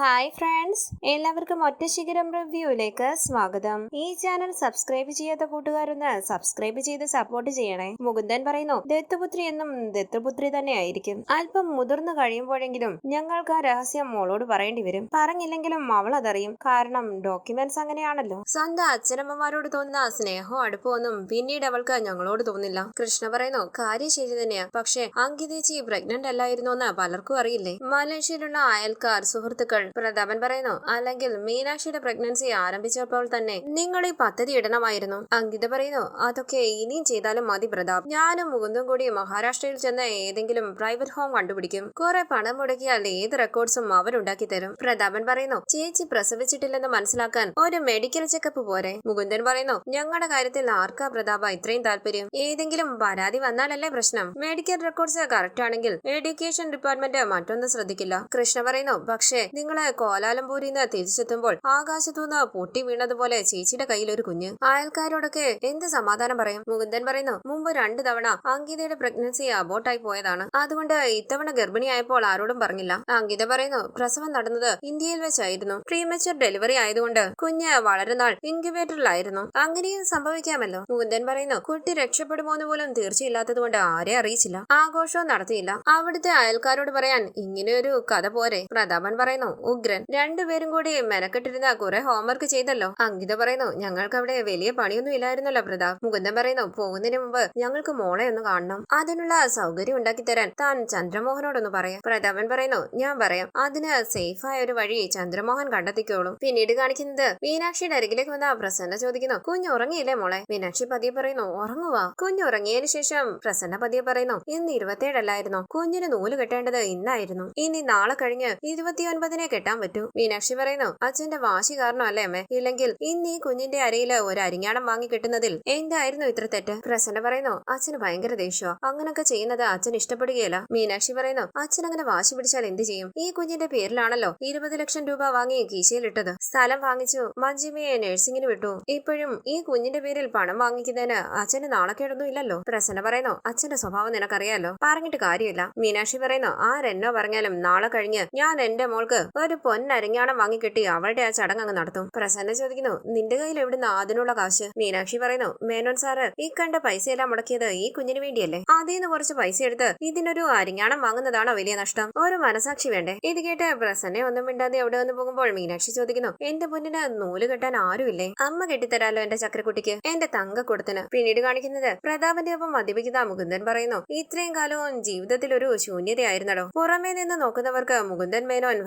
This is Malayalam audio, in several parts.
ഹായ് ഫ്രണ്ട്സ് എല്ലാവർക്കും ഒറ്റ ശിഖരം റിവ്യൂയിലേക്ക് സ്വാഗതം. ഈ ചാനൽ സബ്സ്ക്രൈബ് ചെയ്യാത്ത കൂട്ടുകാരൊന്ന് സബ്സ്ക്രൈബ് ചെയ്ത് സപ്പോർട്ട് ചെയ്യണേ. മുകുന്ദൻ പറയുന്നു ദത്തുപുത്രി എന്നും ദത്തുപുത്രി തന്നെ ആയിരിക്കും. അല്പം മുതിർന്നു കഴിയുമ്പോഴെങ്കിലും ഞങ്ങൾക്ക് ആ രഹസ്യം മോളോട് പറയേണ്ടി വരും. പറഞ്ഞില്ലെങ്കിലും അവൾ അതറിയും. കാരണം ഡോക്യുമെന്റ്സ് അങ്ങനെയാണല്ലോ. സ്വന്തം അച്ഛനമ്മമാരോട് തോന്നുന്ന സ്നേഹവും അടുപ്പമൊന്നും പിന്നീട് അവൾക്ക് ഞങ്ങളോട് തോന്നില്ല. കൃഷ്ണ പറയുന്നു കാര്യം ശരി തന്നെയാ. പക്ഷെ അങ്കിതേച്ചി പ്രഗ്നന്റ് അല്ലായിരുന്നു എന്ന് പലർക്കും അറിയില്ലേ? മലേഷ്യയിലുള്ള അയൽക്കാർ സുഹൃത്തുക്കൾ പ്രതാപൻ പറയുന്നു അല്ലെങ്കിൽ മീനാക്ഷിയുടെ പ്രഗ്നൻസി ആരംഭിച്ചപ്പോൾ തന്നെ നിങ്ങൾ ഈ പദ്ധതി ഇടണമായിരുന്നു? അങ്കിത പറയുന്നു അതൊക്കെ ഇനിയും ചെയ്താലും മതി പ്രതാപ്. ഞാനും മുകുന്ദും കൂടി മഹാരാഷ്ട്രയിൽ ചെന്ന ഏതെങ്കിലും പ്രൈവറ്റ് ഹോം കണ്ടുപിടിക്കും. കുറെ പണം മുടക്കിയാൽ ഏത് റെക്കോർഡ്സും അവരുണ്ടാക്കി തരും. പ്രതാപൻ പറയുന്നു ചേച്ചി പ്രസവിച്ചിട്ടില്ലെന്ന് മനസ്സിലാക്കാൻ ഒരു മെഡിക്കൽ ചെക്കപ്പ് പോരെ? മുകുന്ദൻ പറയുന്നു ഞങ്ങളുടെ കാര്യത്തിൽ ആർക്കാ പ്രതാപ ഇത്രയും താല്പര്യം? ഏതെങ്കിലും പരാതി വന്നാലല്ലേ പ്രശ്നം? മെഡിക്കൽ റെക്കോർഡ്സ് കറക്റ്റ് ആണെങ്കിൽ എഡ്യൂക്കേഷൻ ഡിപ്പാർട്ട്മെന്റ് മറ്റൊന്നും ശ്രദ്ധിക്കില്ല. കൃഷ്ണ പറയുന്നു പക്ഷേ നിങ്ങൾ കോലാലംപൂരിൽ നിന്ന് തിരിച്ചെത്തുമ്പോൾ ആകാശത്തുനിന്ന് പൊട്ടി വീണതുപോലെ ചേച്ചിയുടെ കയ്യിൽ ഒരു കുഞ്ഞ്. അയൽക്കാരോടൊക്കെ എന്ത് സമാധാനം പറയും? മുകുന്ദൻ പറയുന്നു മുമ്പ് രണ്ടു തവണ അങ്കിതയുടെ പ്രഗ്നൻസി അബോട്ടായി പോയതാണ്. അതുകൊണ്ട് ഇത്തവണ ഗർഭിണിയായപ്പോൾ ആരോടും പറഞ്ഞില്ല. അങ്കിത പറയുന്നു പ്രസവം നടന്നത് ഇന്ത്യയിൽ വെച്ചായിരുന്നു. പ്രീമച്ചർ ഡെലിവറി ആയതുകൊണ്ട് കുഞ്ഞ് വളരെ നാൾ ഇൻക്യുബേറ്ററിലായിരുന്നു അങ്ങനെയും സംഭവിക്കാമല്ലോ. മുകുന്ദൻ പറയുന്നു കുട്ടി രക്ഷപ്പെടുമോ എന്ന് പോലും തീർച്ചയില്ലാത്തതുകൊണ്ട് ആരെ അറിയിച്ചില്ല. ആഘോഷവും നടത്തിയില്ല. അവിടുത്തെ അയൽക്കാരോട് പറയാൻ ഇങ്ങനെയൊരു കഥ പോരെ. പ്രതാപൻ പറയുന്നു ഉഗ്രൻ. രണ്ടുപേരും കൂടി മെനക്കെട്ടിരുന്ന കുറെ ഹോംവർക്ക് ചെയ്തല്ലോ. അങ്കിത പറയുന്നു ഞങ്ങൾക്ക് അവിടെ വലിയ പണിയൊന്നും ഇല്ലായിരുന്നല്ലോ പ്രതാപ്. മുകുന്ദൻ പറയുന്നു പോകുന്നതിന് മുമ്പ് ഞങ്ങൾക്ക് മോളെ ഒന്ന് കാണണം. അതിനുള്ള സൗകര്യം ഉണ്ടാക്കി തരാൻ താൻ ചന്ദ്രമോഹനോടൊന്ന് പറയാം. പ്രതാപൻ പറയുന്നു ഞാൻ പറയാം. അതിന് സേഫായ ഒരു വഴി ചന്ദ്രമോഹൻ കണ്ടെത്തിക്കോളും. പിന്നീട് കാണിക്കുന്നത് മീനാക്ഷിയുടെ അരികിലേക്ക് വന്ന പ്രസന്ന ചോദിക്കുന്നു കുഞ്ഞു ഉറങ്ങിയില്ലേ മോളെ? മീനാക്ഷി പതിയെ പറയുന്നു ഉറങ്ങുവാ. കുഞ്ഞു ഉറങ്ങിയതിനു ശേഷം പ്രസന്ന പതിയെ പറയുന്നു ഇന്ന് ഇരുപത്തിയേഴല്ലായിരുന്നു? കുഞ്ഞിന് നൂൽ കെട്ടേണ്ടത് ഇന്നായിരുന്നു. ഇനി നാളെ കഴിഞ്ഞ് ഇരുപത്തിയൊൻപതിനെ കെട്ടാൻ പറ്റൂ? മീനാക്ഷി പറയുന്നു അച്ഛന്റെ വാശി കാരണം അല്ലേ അമ്മേ? ഇല്ലെങ്കിൽ ഇന്ന് ഈ കുഞ്ഞിന്റെ അരയിൽ ഒരു അരിങ്ങാടം വാങ്ങി കിട്ടുന്നതിൽ എന്തായിരുന്നു ഇത്ര തെറ്റ്? പ്രസന്ന പറയുന്നു അച്ഛന് ഭയങ്കര ദേഷ്യോ അങ്ങനൊക്കെ ചെയ്യുന്നത് അച്ഛൻ ഇഷ്ടപ്പെടുകയില്ല. മീനാക്ഷി പറയുന്നു അച്ഛൻ അങ്ങനെ വാശി പിടിച്ചാൽ എന്ത് ചെയ്യും? ഈ കുഞ്ഞിന്റെ പേരിലാണല്ലോ ഇരുപത് ലക്ഷം രൂപ വാങ്ങി കീശയിലിട്ടത് സ്ഥലം വാങ്ങിച്ചു മഞ്ജിമയെ നഴ്സിംഗിന് വിട്ടു. ഇപ്പോഴും ഈ കുഞ്ഞിന്റെ പേരിൽ പണം വാങ്ങിക്കുന്നതിന് അച്ഛന് നാണക്കേടൊന്നും ഇല്ലല്ലോ? പ്രസന്ന പറയുന്നു അച്ഛന്റെ സ്വഭാവം നിനക്കറിയാലോ? പറഞ്ഞിട്ട് കാര്യമില്ല. മീനാക്ഷി പറയുന്നു ആരെന്നോ പറഞ്ഞാലും നാളെ കഴിഞ്ഞ് ഞാൻ എന്റെ മോൾക്ക് ഒരു പൊന്നരഞ്ഞാണം വാങ്ങിക്കിട്ടി അവളുടെ ആ ചടങ്ങ് നടത്തും. പ്രസന്ന ചോദിക്കുന്നു നിന്റെ കയ്യിൽ എവിടുന്ന് അതിനുള്ള കാശ്? മീനാക്ഷി പറയുന്നു മേനോൻ സാറ് ഈ കണ്ട പൈസയെല്ലാം മുടക്കിയത് ഈ കുഞ്ഞിന് വേണ്ടിയല്ലേ? അതിന്ന് കുറച്ച് പൈസ എടുത്ത് ഇതിനൊരു അരിഞ്ഞാണം വാങ്ങുന്നതാണോ വലിയ നഷ്ടം? ഒരു മനസാക്ഷി വേണ്ടേ? ഇത് കേട്ട് പ്രസന്നെ ഒന്നും മിണ്ടാതെ അവിടെ വന്ന് പോകുമ്പോൾ മീനാക്ഷി ചോദിക്കുന്നു എന്റെ പൊന്നിന് നൂൽ കെട്ടാൻ ആരുമില്ലേ? അമ്മ കെട്ടിത്തരാലോ എന്റെ ചക്രക്കുട്ടിക്ക്? എന്റെ തങ്ക കൊടുത്തിന് പിന്നീട് കാണിക്കുന്നത് പ്രതാപന്റെ ഒപ്പം മദ്യപിക്കുന്ന മുകുന്ദൻ പറയുന്നു ഇത്രയും കാലവും ജീവിതത്തിൽ ഒരു ശൂന്യതയായിരുന്നടോ? പുറമേ നിന്ന് നോക്കുന്നവർക്ക് മുകുന്ദൻ മേനോൻ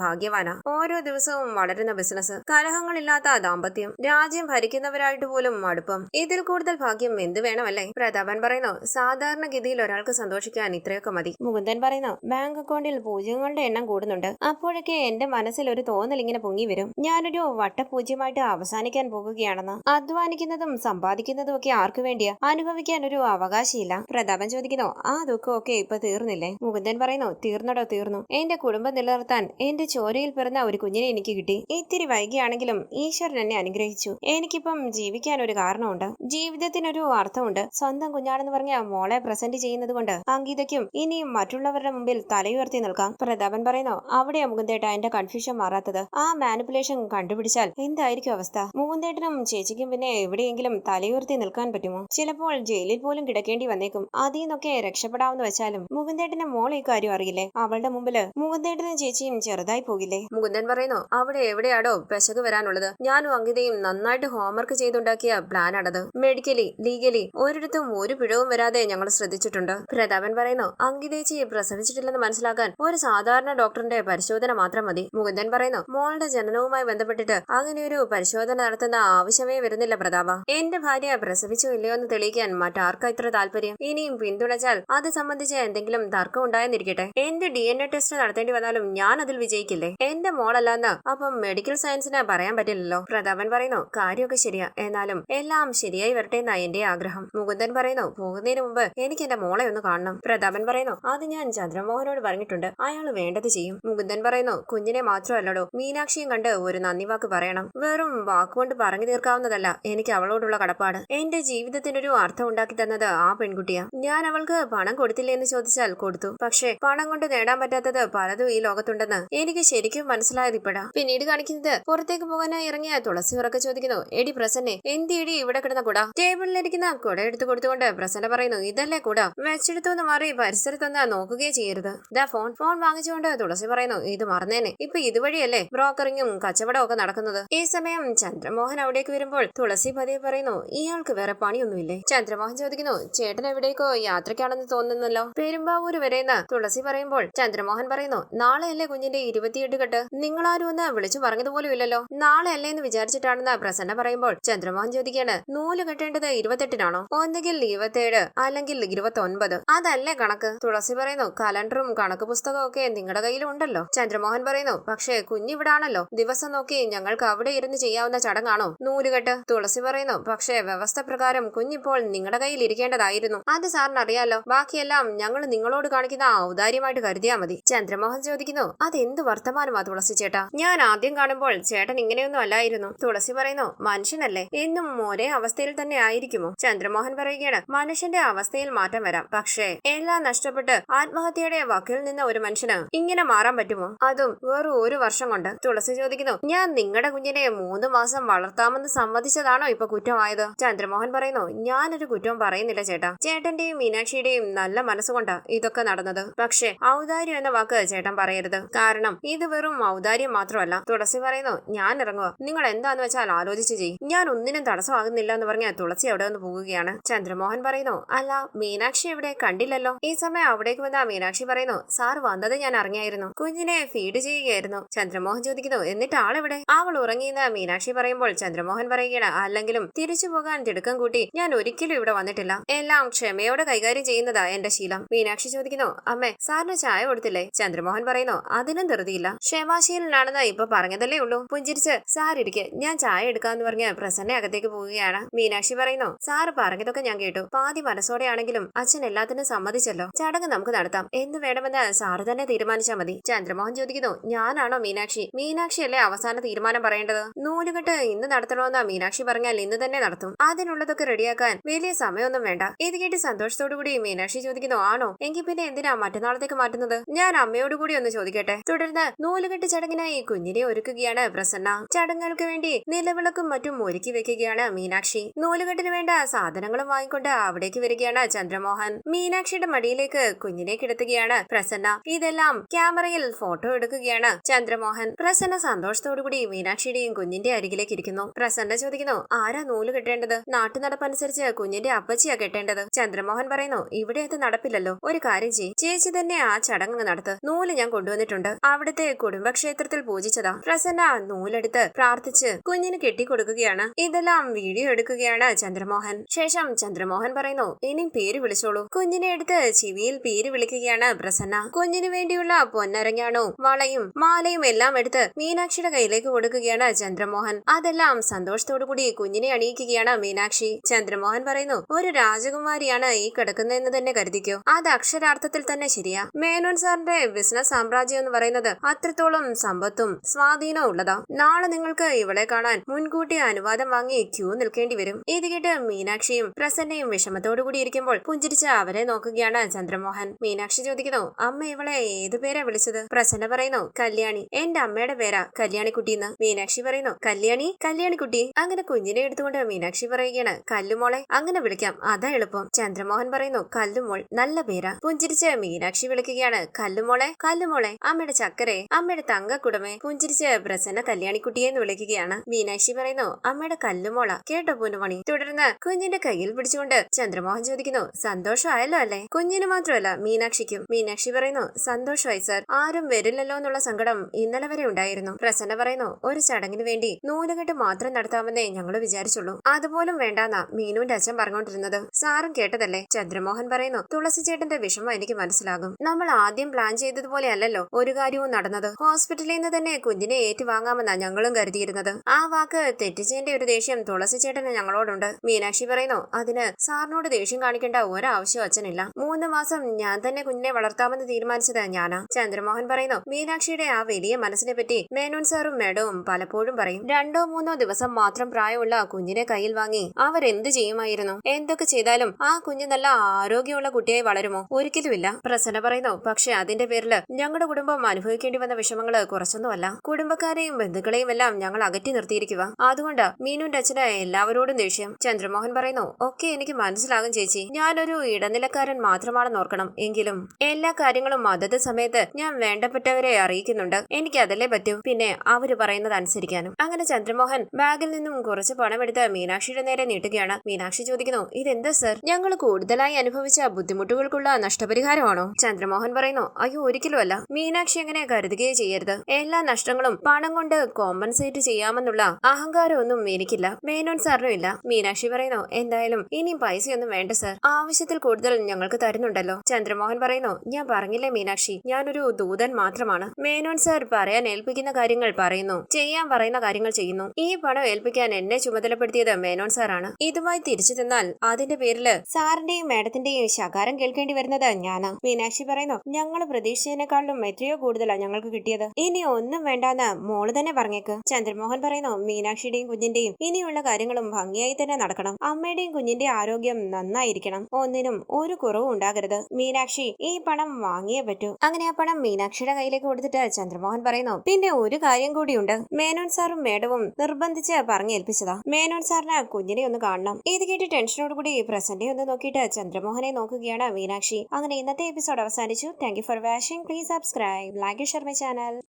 ഭാഗ്യവാനാ ഓരോ ദിവസവും വളരുന്ന ബിസിനസ് കലഹങ്ങളില്ലാത്ത ദാമ്പത്യം രാജ്യം ഭരിക്കുന്നവരായിട്ട് പോലും മടുപ്പം ഇതിൽ കൂടുതൽ ഭാഗ്യം എന്ത് വേണമല്ലേ? പ്രതാപൻ പറയുന്നു സാധാരണഗതിയിൽ ഒരാൾക്ക് സന്തോഷിക്കാൻ ഇത്രയൊക്കെ മതി. മുകുന്ദൻ പറയുന്നു ബാങ്ക് അക്കൗണ്ടിൽ പൂജ്യങ്ങളുടെ എണ്ണം കൂടുന്നുണ്ട്. അപ്പോഴൊക്കെ എന്റെ മനസ്സിൽ ഒരു തോന്നൽ ഇങ്ങനെ പൊങ്ങി വരും. ഞാനൊരു വട്ടപൂജ്യമായിട്ട് അവസാനിക്കാൻ പോകുകയാണെന്ന്. അധ്വാനിക്കുന്നതും സമ്പാദിക്കുന്നതും ഒക്കെ ആർക്കു വേണ്ടിയാ? അനുഭവിക്കാൻ ഒരു അവകാശമില്ല പ്രതാപൻ ചോദിക്കുന്നു ആ ദുഃഖമൊക്കെ ഇപ്പൊ തീർന്നില്ലേ? മുകുന്ദൻ പറയുന്നു തീർന്നടോ തീർന്നു. എന്റെ കുടുംബം നിലനിർത്താൻ എന്റെ ചോരയിൽ പിറന്ന ഒരു കുഞ്ഞിനെ എനിക്ക് കിട്ടി. ഇത്തിരി വൈകിയാണെങ്കിലും ഈശ്വരൻ എന്നെ അനുഗ്രഹിച്ചു. എനിക്കിപ്പം ജീവിക്കാൻ ഒരു കാരണമുണ്ട്. ജീവിതത്തിനൊരു അർത്ഥമുണ്ട്. സ്വന്തം കുഞ്ഞാണെന്ന് പറഞ്ഞ മോളെ പ്രസന്റ് ചെയ്യുന്നത് കൊണ്ട് അങ്കിതയ്ക്കും ഇനിയും മറ്റുള്ളവരുടെ മുമ്പിൽ തലയുയർത്തി നിൽക്കാം. പ്രതാപൻ പറയുന്നു അവിടെ മുകുന്ദേട്ട എന്റെ കൺഫ്യൂഷൻ മാറാത്തത്. ആ മാനിപ്പുലേഷൻ കണ്ടുപിടിച്ചാൽ എന്തായിരിക്കും അവസ്ഥ? മുകുന്ദേട്ടനും ചേച്ചിക്കും പിന്നെ എവിടെയെങ്കിലും തലയുയർത്തി നിൽക്കാൻ പറ്റുമോ? ചിലപ്പോൾ ജയിലിൽ പോലും കിടക്കേണ്ടി വന്നേക്കും. അതിൽ നിന്നൊക്കെ രക്ഷപ്പെടാമെന്ന് വെച്ചാലും മുകുന്ദേട്ടന്റെ മോൾ ഈ കാര്യം അറിയില്ലേ? അവളുടെ മുമ്പിൽ മുകുന്ദേട്ടനും ചേച്ചിയും ചെറുതായി പോകില്ലേ? മുകുന്ദൻ പറയുന്നു അവിടെ എവിടെയാടോ പെശക് വരാനുള്ളത്. ഞാനും അങ്കിതയും നന്നായിട്ട് ഹോംവർക്ക് ചെയ്തുണ്ടാക്കിയ പ്ലാൻ ആണത്. മെഡിക്കലി ലീഗലി ഒരിടത്തും ഒരു പിഴവും വരാതെ ഞങ്ങൾ ശ്രദ്ധിച്ചിട്ടുണ്ട്. പ്രതാപൻ പറയുന്നു അങ്കിതേച്ചി പ്രസവിച്ചിട്ടില്ലെന്ന് മനസ്സിലാക്കാൻ ഒരു സാധാരണ ഡോക്ടറിന്റെ പരിശോധന മാത്രം മതി. മുകുന്ദൻ പറയുന്നു മോളുടെ ജനനവുമായി ബന്ധപ്പെട്ടിട്ട് അങ്ങനെ ഒരു പരിശോധന നടത്തുന്ന ആവശ്യമേ വരുന്നില്ല പ്രതാപ. എന്റെ ഭാര്യ പ്രസവിച്ചോ ഇല്ലയോ എന്ന് തെളിയിക്കാൻ മറ്റാർക്കാ ഇത്ര താല്പര്യം? ഇനിയും പിന്തുണച്ചാൽ അത് സംബന്ധിച്ച് എന്തെങ്കിലും തർക്കം ഉണ്ടായെന്നിരിക്കട്ടെ എന്ത് ഡി എൻ എ ടെസ്റ്റ് നടത്തേണ്ടി വന്നാലും ഞാൻ അതിൽ വിജയിക്കില്ലേ? എന്റെ മോളല്ലാന്ന് അപ്പം മെഡിക്കൽ സയൻസിന് പറയാൻ പറ്റില്ലല്ലോ. പ്രതാപൻ പറയുന്നു കാര്യമൊക്കെ ശരിയാ. എന്നാലും എല്ലാം ശരിയായി വരട്ടെ എന്നാ എന്റെ ആഗ്രഹം. മുകുന്ദൻ പറയുന്നു പോകുന്നതിന് മുമ്പ് എനിക്ക് എന്റെ മോളെ ഒന്ന് കാണണം. പ്രതാപൻ പറയുന്നു അത് ഞാൻ ചന്ദ്രമോഹനോട് പറഞ്ഞിട്ടുണ്ട്. അയാൾ വേണ്ടത് ചെയ്യും. മുകുന്ദൻ പറയുന്നു കുഞ്ഞിനെ മാത്രമല്ലടോ മീനാക്ഷിയും കണ്ട് ഒരു നന്ദി വാക്ക് പറയണം. വെറും വാക്കുകൊണ്ട് പറഞ്ഞു തീർക്കാവുന്നതല്ല എനിക്ക് അവളോടുള്ള കടപ്പാട്. എന്റെ ജീവിതത്തിനൊരു അർത്ഥം ഉണ്ടാക്കി തന്നത് ആ പെൺകുട്ടിയാ. ഞാൻ അവൾക്ക് പണം കൊടുത്തില്ലേ എന്ന് ചോദിച്ചാൽ കൊടുത്തു. പക്ഷേ പണം കൊണ്ട് നേടാൻ പറ്റാത്തത് പലതും ഈ ലോകത്തുണ്ടെന്ന് എനിക്ക് ശരിക്കും കാര്യം മനസ്സിലായത് ഇപ്പോഴാ പിന്നീട് കാണിക്കുന്നത് പുറത്തേക്ക് പോകാനായി ഇറങ്ങിയ തുളസി ഉറക്കെ ചോദിക്കുന്നു എടി പ്രസന്നെ എന്തിയടി ഇവിടെ കിടന്ന കുട? ടേബിളിലിരിക്കുന്ന കുട എടുത്തു കൊടുത്തുകൊണ്ട് പ്രസന്ന പറയുന്നു ഇതല്ലേ കുട? വെച്ചെടുത്തൊന്ന് മാറി പരിസരത്തൊന്ന് നോക്കുകയേ ചെയ്യരുത്. ദാ ഫോൺ ഫോൺ വാങ്ങിച്ചുകൊണ്ട് തുളസി പറയുന്നു ഇത് മറന്നേനെ. ഇപ്പൊ ഇതുവഴിയല്ലേ ബ്രോക്കറിങ്ങും കച്ചവടവും ഒക്കെ നടക്കുന്നത്? ഈ സമയം ചന്ദ്രമോഹൻ അവിടേക്ക് വരുമ്പോൾ തുളസി പതിയെ പറയുന്നു ഇയാൾക്ക് വേറെ പണിയൊന്നുമില്ലേ? ചന്ദ്രമോഹൻ ചോദിക്കുന്നു ചേട്ടൻ എവിടേക്കോ യാത്രക്കാണെന്ന് തോന്നുന്നല്ലോ? പെരുമ്പാവൂര് വരെയെന്ന് തുളസി പറയുമ്പോൾ ചന്ദ്രമോഹൻ പറയുന്നു നാളെയല്ലേ കുഞ്ഞിന്റെ ഇരുപത്തിയെട്ട് കെട്ട് നിങ്ങളാരും ഒന്ന് വിളിച്ചു പറഞ്ഞതുപോലും ഇല്ലല്ലോ. നാളെ അല്ലേ എന്ന് വിചാരിച്ചിട്ടാണെന്ന് പ്രസന്ന പറയുമ്പോൾ ചന്ദ്രമോഹൻ ചോദിക്കാണ് നൂൽ കെട്ടേണ്ടത് ഇരുപത്തെട്ടിനാണോ? ഒന്നെങ്കിൽ ഇരുപത്തേഴ് അല്ലെങ്കിൽ ഇരുപത്തൊൻപത്. അതല്ലേ കണക്ക്? തുളസി പറയുന്നു കലണ്ടറും കണക്ക് പുസ്തകവും ഒക്കെ നിങ്ങളുടെ കയ്യിലും ഉണ്ടല്ലോ. ചന്ദ്രമോഹൻ പറയുന്നു പക്ഷേ കുഞ്ഞിവിടാണല്ലോ. ദിവസം നോക്കി ഞങ്ങൾക്ക് അവിടെ ഇരുന്ന് ചെയ്യാവുന്ന ചടങ്ങാണോ? നൂലുകെട്ട് തുളസി പറയുന്നു പക്ഷേ വ്യവസ്ഥ പ്രകാരം കുഞ്ഞിപ്പോൾ നിങ്ങളുടെ കയ്യിൽ ഇരിക്കേണ്ടതായിരുന്നു. അത് സാറിന് അറിയാലോ. ബാക്കിയെല്ലാം ഞങ്ങൾ നിങ്ങളോട് കാണിക്കുന്ന ഔദാര്യമായിട്ട് കരുതിയാ മതി. ചന്ദ്രമോഹൻ ചോദിക്കുന്നു അതെന്ത് വർത്തമാനമാ തുളസി ചേട്ടാ. ഞാൻ ആദ്യം കാണുമ്പോൾ ചേട്ടൻ ഇങ്ങനെയൊന്നും അല്ലായിരുന്നു. തുളസി പറയുന്നു മനുഷ്യനല്ലേ? എന്നും ഒരേ അവസ്ഥയിൽ തന്നെ ആയിരിക്കുമോ? ചന്ദ്രമോഹൻ പറയുകയാണ് മനുഷ്യന്റെ അവസ്ഥയിൽ മാറ്റം വരാം. പക്ഷേ എല്ലാം നഷ്ടപ്പെട്ട് ആത്മഹത്യയുടെ വക്കിൽ നിന്ന ഒരു മനുഷ്യന് ഇങ്ങനെ മാറാൻ പറ്റുമോ? അതും വെറും ഒരു വർഷം കൊണ്ട്. തുളസി ചോദിക്കുന്നു ഞാൻ നിങ്ങളുടെ കുഞ്ഞിനെ മൂന്ന് മാസം വളർത്താമെന്ന് സമ്മതിച്ചതാണോ ഇപ്പൊ കുറ്റമായത്? ചന്ദ്രമോഹൻ പറയുന്നു ഞാനൊരു കുറ്റവും പറയുന്നില്ല ചേട്ടാ. ചേട്ടന്റെയും മീനാക്ഷിയുടെയും നല്ല മനസ്സുകൊണ്ടാ ഇതൊക്കെ നടന്നത്. പക്ഷേ ഔദാര്യം എന്ന വാക്ക് ചേട്ടൻ പറയരുത്. കാരണം ഇത് വെറും ഔദാര്യം മാത്രമല്ല. തുളസി പറയുന്നു ഞാൻ ഇറങ്ങുക നിങ്ങൾ എന്താന്ന് വെച്ചാൽ ആലോചിച്ച് ചെയ്യും. ഞാൻ ഒന്നിനും തടസ്സമാകുന്നില്ല എന്ന് പറഞ്ഞ തുളസി അവിടെ നിന്ന് പോകുകയാണ്. ചന്ദ്രമോഹൻ പറയുന്നു അല്ല മീനാക്ഷി എവിടെ? കണ്ടില്ലല്ലോ. ഈ സമയം അവിടേക്ക് വന്ന മീനാക്ഷി പറയുന്നു സാർ വന്നത് ഞാൻ അറിഞ്ഞായിരുന്നു. കുഞ്ഞിനെ ഫീഡ് ചെയ്യുകയായിരുന്നു. ചന്ദ്രമോഹൻ ചോദിക്കുന്നു എന്നിട്ട് ആളെവിടെ? അവൾ ഉറങ്ങിയെന്ന് മീനാക്ഷി പറയുമ്പോൾ ചന്ദ്രമോഹൻ പറയുകയാണ് അല്ലെങ്കിലും തിരിച്ചു പോകാൻ തിടുക്കം കൂട്ടി ഞാൻ ഒരിക്കലും ഇവിടെ വന്നിട്ടില്ല. എല്ലാം ക്ഷമയോടെ കൈകാര്യം ചെയ്യുന്നതാ എന്റെ ശീലം. മീനാക്ഷി ചോദിക്കുന്നു അമ്മേ സാറിന് ചായ കൊടുത്തില്ലേ? ചന്ദ്രമോഹൻ പറയുന്നു അതിനും ധൃതിയില്ല. ക്ഷമാശീലനാണെന്ന് ഇപ്പൊ പറഞ്ഞതല്ലേ ഉള്ളൂ. പുഞ്ചിരിച്ച് സാർ ഇരിക്കെ ഞാൻ ചായ എടുക്കാന്ന് പറഞ്ഞ് പ്രസന്ന അകത്തേക്ക് പോവുകയാണ്. മീനാക്ഷി പറയുന്നു സാറ് പറഞ്ഞതൊക്കെ ഞാൻ കേട്ടു. പാതി മനസ്സോടെയാണെങ്കിലും അച്ഛൻ എല്ലാത്തിനും സമ്മതിച്ചല്ലോ. ചടങ്ങ് നമുക്ക് നടത്താം. എന്ന് വേണമെന്ന് സാറ് തന്നെ തീരുമാനിച്ചാൽ മതി. ചന്ദ്രമോഹൻ ചോദിക്കുന്നു ഞാനാണോ മീനാക്ഷി? മീനാക്ഷി അല്ലേ അവസാന തീരുമാനം പറയേണ്ടത്? നൂലുകെട്ട് ഇന്ന് നടത്തണമെന്നാ മീനാക്ഷി പറഞ്ഞാൽ ഇന്ന് തന്നെ നടത്തും. അതിനുള്ളതൊക്കെ റെഡിയാക്കാൻ വലിയ സമയമൊന്നും വേണ്ട. ഇത് കേട്ട് സന്തോഷത്തോടു കൂടി മീനാക്ഷി ചോദിക്കുന്നു ആണോ? എങ്കിൽ പിന്നെ എന്തിനാ മറ്റന്നാളത്തേക്ക് മാറ്റുന്നത്? ഞാൻ അമ്മയോട് കൂടി ഒന്ന് ചോദിക്കട്ടെ. തുടർന്ന് നൂലുകെട്ട് ചടങ്ങിനായി കുഞ്ഞിനെ ഒരുക്കുകയാണ് പ്രസന്ന. ചടങ്ങുകൾക്ക് വേണ്ടി നിലവിളക്കും മറ്റും ഒരുക്കി വെക്കുകയാണ് മീനാക്ഷി. നൂലുകെട്ടിന് വേണ്ട സാധനങ്ങളും വാങ്ങിക്കൊണ്ട് അവിടേക്ക് വരികയാണ് ചന്ദ്രമോഹൻ. മീനാക്ഷിയുടെ മടിയിലേക്ക് കുഞ്ഞിനെ കിടത്തുകയാണ് പ്രസന്ന. ഇതെല്ലാം ക്യാമറയിൽ ഫോട്ടോ എടുക്കുകയാണ് ചന്ദ്രമോഹൻ. പ്രസന്ന സന്തോഷത്തോടുകൂടി മീനാക്ഷിയുടെയും കുഞ്ഞിന്റെ അരികിലേക്ക് ഇരിക്കുന്നു. പ്രസന്ന ചോദിക്കുന്നു ആരാ നൂൽ കെട്ടേണ്ടത്? നാട്ടു നടപ്പനുസരിച്ച് കുഞ്ഞിന്റെ അപ്പച്ചിയാ കെട്ടേണ്ടത്? ചന്ദ്രമോഹൻ പറയുന്നു ഇവിടെ അത് നടപ്പില്ലല്ലോ. ഒരു കാര്യം ചെയ് ചേച്ചി തന്നെ ആ ചടങ്ങ് നടത്ത്. നൂൽ ഞാൻ കൊണ്ടുവന്നിട്ടുണ്ട്. അവിടുത്തെ കുടുംബക്ഷേത്രത്തിൽ പൂജിച്ചതാ. പ്രസന്ന നൂലെടുത്ത് പ്രാർത്ഥിച്ച് കുഞ്ഞിന് കെട്ടിക്കൊടുക്കുകയാണ്. ഇതെല്ലാം വീഡിയോ എടുക്കുകയാണ് ചന്ദ്രമോഹൻ. ശേഷം ചന്ദ്രമോഹൻ പറയുന്നു ഇനി പേര് വിളിച്ചോളൂ. കുഞ്ഞിനെ എടുത്ത് ചിവിയിൽ പേര് വിളിക്കുകയാണ് പ്രസന്ന. കുഞ്ഞിനു വേണ്ടിയുള്ള പൊന്നരങ്ങാണോ വളയും മാലയും എല്ലാം എടുത്ത് മീനാക്ഷിയുടെ കയ്യിലേക്ക് കൊടുക്കുകയാണ് ചന്ദ്രമോഹൻ. അതെല്ലാം സന്തോഷത്തോടു കൂടി കുഞ്ഞിനെ അണിയിക്കുകയാണ് മീനാക്ഷി. ചന്ദ്രമോഹൻ പറയുന്നു ഒരു രാജകുമാരിയാണ് ഈ കിടക്കുന്നതെന്ന് തന്നെ കരുതിക്കോ. അത് അക്ഷരാർത്ഥത്തിൽ തന്നെ ശരിയാ. മേനോൻ സാറിന്റെ ബിസിനസ് സാമ്രാജ്യം എന്ന് പറയുന്നത് അത്രത്തോളം സമ്പത്തും സ്വാധീനവും ഉള്ളതാ. നാളെ നിങ്ങൾക്ക് ഇവളെ കാണാൻ മുൻകൂട്ടി അനുവാദം വാങ്ങി ക്യൂ നിൽക്കേണ്ടി വരും. ഇത് കേട്ട് മീനാക്ഷിയും പ്രസന്നയും വിഷമത്തോടു കൂടി ഇരിക്കുമ്പോൾ പുഞ്ചിരിച്ച് അവരെ നോക്കുകയാണ് ചന്ദ്രമോഹൻ. മീനാക്ഷി ചോദിക്കുന്നു അമ്മ ഇവളെ ഏതു പേരാ വിളിച്ചത്? പ്രസന്ന പറയുന്നു കല്യാണി. എന്റെ അമ്മയുടെ പേരാ? കല്യാണിക്കുട്ടിന്ന്. മീനാക്ഷി പറയുന്നു കല്യാണി? കല്യാണിക്കുട്ടി? അങ്ങനെ കുഞ്ഞിനെ എടുത്തുകൊണ്ട് മീനാക്ഷി പറയുകയാണ് കല്ലുമോളെ അങ്ങനെ വിളിക്കാം. അതാ എളുപ്പം. ചന്ദ്രമോഹൻ പറയുന്നു കല്ലുമോൾ നല്ല പേരാ. പുഞ്ചിരിച്ച് മീനാക്ഷി വിളിക്കുകയാണ് കല്ലുമോളെ കല്ലുമോളെ അമ്മയുടെ ചക്കരെ അമ്മയുടെ തങ്കക്കുടമേ പുഞ്ചിരിച്ച് പ്രസന്ന കല്യാണിക്കുട്ടിയെ എന്ന് വിളിക്കുകയാണ്. മീനാക്ഷി പറയുന്നു അമ്മയുടെ കല്ലുമോള. കേട്ടോ പൂനുമണി തുടർന്ന് കുഞ്ഞിന്റെ കയ്യിൽ പിടിച്ചുകൊണ്ട് ചന്ദ്രമോഹൻ ചോദിക്കുന്നു സന്തോഷമായല്ലോ അല്ലേ? കുഞ്ഞിന് മാത്രമല്ല മീനാക്ഷിക്കും. മീനാക്ഷി പറയുന്നു സന്തോഷമായി സർ. ആരും വരില്ലല്ലോ എന്നുള്ള സങ്കടം ഇന്നലെ വരെ ഉണ്ടായിരുന്നു. പ്രസന്ന പറയുന്നു ഒരു ചടങ്ങിന് വേണ്ടി നൂലുകെട്ട് മാത്രം നടത്താമെന്നേ ഞങ്ങൾ വിചാരിച്ചുള്ളൂ. അതുപോലും വേണ്ടാന്നാ മീനുവിന്റെ അച്ഛൻ പറഞ്ഞുകൊണ്ടിരുന്നത്. സാറും കേട്ടതല്ലേ? ചന്ദ്രമോഹൻ പറയുന്നു തുളസി ചേട്ടന്റെ വിഷമം എനിക്ക് മനസ്സിലാകും. നമ്മൾ ആദ്യം പ്ലാൻ ചെയ്തതുപോലെ അല്ലല്ലോ ഒരു കാര്യവും നടന്നത്. ഹോസ്പിറ്റലിൽ നിന്ന് തന്നെ കുഞ്ഞിനെ ഏറ്റുവാങ്ങാമെന്നാ ഞങ്ങളും കരുതിയിരുന്നത്. ആ വാക്ക് തെറ്റിച്ചതിന്റെ ഒരു ദേഷ്യം തുളസി ചേട്ടന് ഞങ്ങളോടുണ്ട്. മീനാക്ഷി പറയുന്നു അതിന് സാറിനോട് ദേഷ്യം കാണിക്കേണ്ട ഒരാവശ്യം അച്ഛനില്ല. മൂന്ന് മാസം ഞാൻ തന്നെ കുഞ്ഞിനെ വളർത്താമെന്ന് തീരുമാനിച്ചത് ഞാനാ. ചന്ദ്രമോഹൻ പറയുന്നു മീനാക്ഷിയുടെ ആ വലിയ മനസ്സിനെ പറ്റി മേനോൻ സാറും മേഡവും പലപ്പോഴും പറയും. രണ്ടോ മൂന്നോ ദിവസം മാത്രം പ്രായമുള്ള കുഞ്ഞിനെ കയ്യിൽ വാങ്ങി അവരെന്ത് ചെയ്യുമായിരുന്നു? എന്തൊക്കെ ചെയ്താലും ആ കുഞ്ഞ് നല്ല ആരോഗ്യമുള്ള കുട്ടിയായി വളരുമോ? ഒരിക്കലുമില്ല. പ്രസന്ന പറയുന്നു പക്ഷെ അതിന്റെ പേരിൽ ഞങ്ങളുടെ കുടുംബം അനുഭവിക്കേണ്ടി വന്ന വിഷമങ്ങൾ കുറച്ചൊന്നുമല്ല. കുടുംബക്കാരെയും ബന്ധുക്കളെയും എല്ലാം ഞങ്ങൾ അകറ്റി നിർത്തിയിരിക്കുക അതുകൊണ്ട് മീനുവിന്റെ അച്ഛന് എല്ലാവരോടും ദേഷ്യം. ചന്ദ്രമോഹൻ പറയുന്നു ഒക്കെ എനിക്ക് മനസ്സിലാകും ചേച്ചി. ഞാനൊരു ഇടനിലക്കാരൻ മാത്രമാണെന്ന് ഓർക്കണം. എങ്കിലും എല്ലാ കാര്യങ്ങളും അതത് സമയത്ത് ഞാൻ വേണ്ടപ്പെട്ടവരെ അറിയിക്കുന്നുണ്ട്. എനിക്ക് അതല്ലേ പറ്റൂ. പിന്നെ അവർ പറയുന്നത് അനുസരിക്കാനും. അങ്ങനെ ചന്ദ്രമോഹൻ ബാഗിൽ നിന്നും കുറച്ച് പണമെടുത്ത് മീനാക്ഷിയുടെ നേരെ നീട്ടുകയാണ്. മീനാക്ഷി ചോദിക്കുന്നു ഇതെന്താ സർ? ഞങ്ങൾ കൂടുതലായി അനുഭവിച്ച ബുദ്ധിമുട്ടുകൾക്കുള്ള നഷ്ടപരിഹാരമാണോ? ചന്ദ്രമോഹൻ പറയുന്നു അയ്യോ ഒരിക്കലുമല്ല. മീനാക്ഷി അങ്ങനെ കരുതുകയേ ചെയ്യരുത്. എല്ലാ നഷ്ടങ്ങളും പണം കൊണ്ട് കോമ്പൻസേറ്റ് ചെയ്യാമെന്നുള്ള അഹങ്കാരമൊന്നും എനിക്കില്ല. മേനോൻ സാറിനും ഇല്ല. മീനാക്ഷി പറയുന്നു എന്തായാലും ഇനിയും പൈസയൊന്നും വേണ്ട സർ. ആവശ്യത്തിൽ കൂടുതൽ ഞങ്ങൾക്ക് തരുന്നുണ്ടല്ലോ. ചന്ദ്രമോഹൻ പറയുന്നു ഞാൻ പറഞ്ഞില്ലേ മീനാക്ഷി ഞാനൊരു ദൂതൻ മാത്രമാണ്. മേനോൻ സാർ പറയാൻ ഏൽപ്പിക്കുന്ന കാര്യങ്ങൾ പറയുന്നു ചെയ്യാൻ പറയുന്ന കാര്യങ്ങൾ ചെയ്യുന്നു. ഈ പണം ഏൽപ്പിക്കാൻ എന്നെ ചുമതലപ്പെടുത്തിയത് മേനോൻ സാറാണ്. ഇതുമായി തിരിച്ചു തന്നാൽ അതിന്റെ പേരിൽ സാറിന്റെയും മാഡത്തിന്റെയും ശകാരം കേൾക്കേണ്ടി വരുന്നത് ഞാനാ. മീനാക്ഷി പറയുന്നു ഞങ്ങൾ പ്രതീക്ഷിച്ചതിനേക്കാളും എത്രയോ കൂടുതലാണ് ഞങ്ങൾക്ക് കിട്ടിയത്. ഇനി ഒന്നും വേണ്ടാന്ന് മോൾ തന്നെ പറഞ്ഞേക്ക്. ചന്ദ്രമോഹൻ പറയുന്നു മീനാക്ഷിയുടെയും കുഞ്ഞിന്റെയും ഇനിയുള്ള കാര്യങ്ങളും ഭംഗിയായി തന്നെ നടക്കണം. അമ്മയുടെയും കുഞ്ഞിന്റെ ആരോഗ്യം നന്നായിരിക്കണം. ഒന്നിനും ഒരു കുറവും ഉണ്ടാകരുത്. മീനാക്ഷി ഈ പണം വാങ്ങിയേ പറ്റൂ. അങ്ങനെ ആ പണം മീനാക്ഷിയുടെ കയ്യിലേക്ക് കൊടുത്തിട്ട് ചന്ദ്രമോഹൻ പറയുന്നു പിന്നെ ഒരു കാര്യം കൂടിയുണ്ട്. മേനോൻ സാറും മേഡവും നിർബന്ധിച്ച് പറഞ്ഞേൽപ്പിച്ചതാ. മേനോൻ സാറിന് കുഞ്ഞിനെ ഒന്ന് കാണണം. ഇത് കേട്ട് ടെൻഷനോട് കൂടി പ്രസന്റിനെ ഒന്ന് നോക്കിയിട്ട് ചന്ദ്രമോഹനെ നോക്കുകയാണ് മീനാക്ഷി. അങ്ങനെ ഇന്നത്തെ എപ്പിസോഡ് അവസാനിച്ചു. Thank for watching please subscribe like share my channel